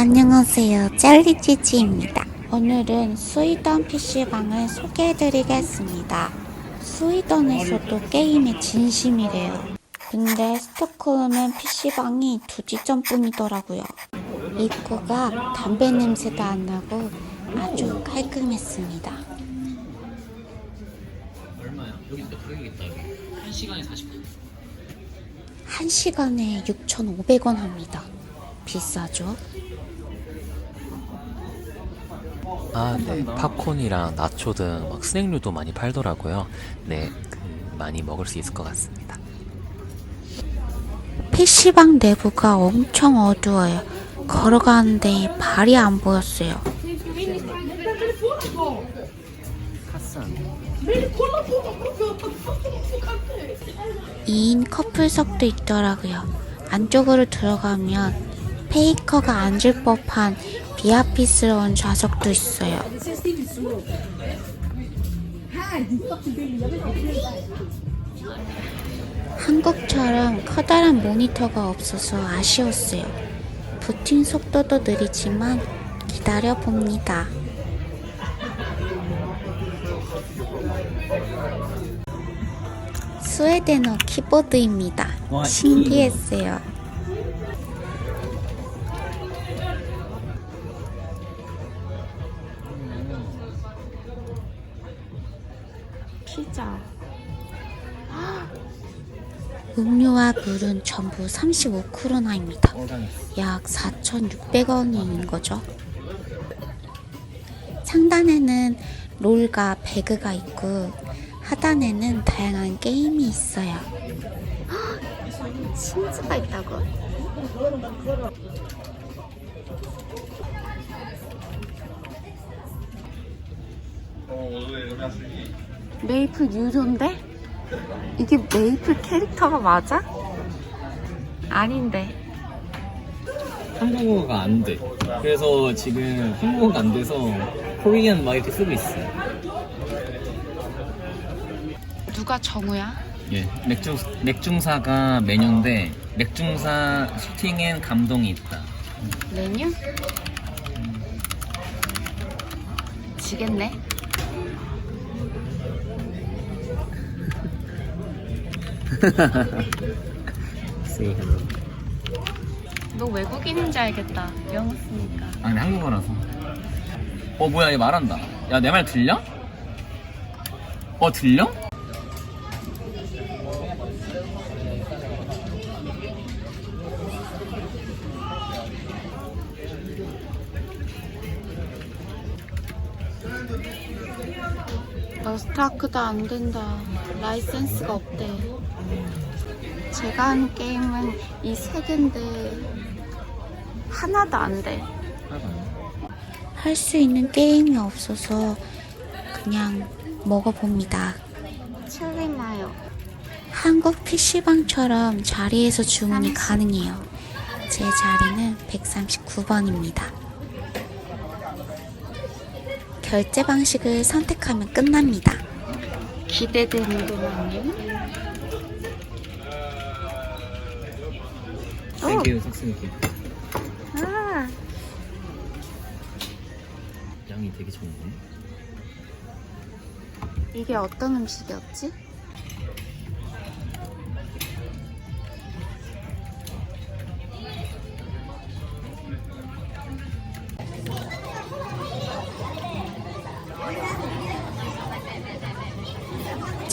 안녕하세요. 젤리찌찌입니다. 오늘은 스위던 PC방을 소개해드리겠습니다. 스위던에서도 게임에 진심이래요. 근데 스톡홀름은 PC방이 두 지점뿐이더라고요. 입구가 담배 냄새도 안 나고 아주 깔끔했습니다. 얼마야? 여기 있다 가격있다 여기 한 시간에 40분 1시간에 6,500원 합니다. 비싸죠? 아, 네. 팝콘이랑 나초 등 막 스낵류도 많이 팔더라고요. 네, 그 많이 먹을 수 있을 것 같습니다. PC방 내부가 엄청 어두워요. 걸어가는데 발이 안 보였어요. 핫산. 2인 커플석도 있더라고요. 안쪽으로 들어가면 페이커가 앉을 법한 비아피스러운 좌석도 있어요. 한국처럼 커다란 모니터가 없어서 아쉬웠어요. 부팅 속도도 느리지만 기다려 봅니다. 스웨덴어 키보드입니다. 와, 신기했어요. 피자. 음료와 물은 전부 35크로나입니다. 약 4,600원인 거죠. 상단에는 롤과 배그가 있고 하단에는 다양한 게임이 있어요. 심즈가 있다고? 메이플 유료인데? 이게 메이플 캐릭터가 맞아? 아닌데. 한국어가 안 돼 그래서 지금 한국어가 안 돼서 코리안 막 이렇게 쓰고 있어 누가 정우야? 예 맥중, 맥중사가 메뉴인데 맥중사 슈팅엔 감동이 있다 메뉴? 지겠네. Say hello 너 외국인인 줄 알겠다. 영어 쓰니까. 아니 한국어라서 어 뭐야 얘 말한다 야 내 말 들려? 어 들려? 러스트아크도 안 된다. 라이센스가 없대. 제가 하는 게임은 이 세 개인데 하나도 안 돼. 할 수 있는 게임이 없어서 그냥 먹어봅니다. 칠리마요. 한국 PC방처럼 자리에서 주문이 가능해요. 제 자리는 139번입니다. 결제 방식을 선택하면 끝납니다. 기대되는구만요. 땡큐 삭스니키 아, 양이 되게 좋네 이게 어떤 음식이었지?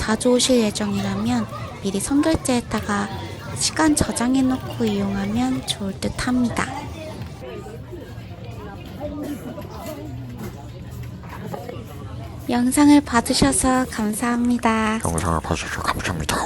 자주 오실 예정이라면 미리 선결제했다가 시간 저장해 놓고 이용하면 좋을 듯 합니다. 영상을 봐주셔서 감사합니다. 영상을 봐주셔서 감사합니다.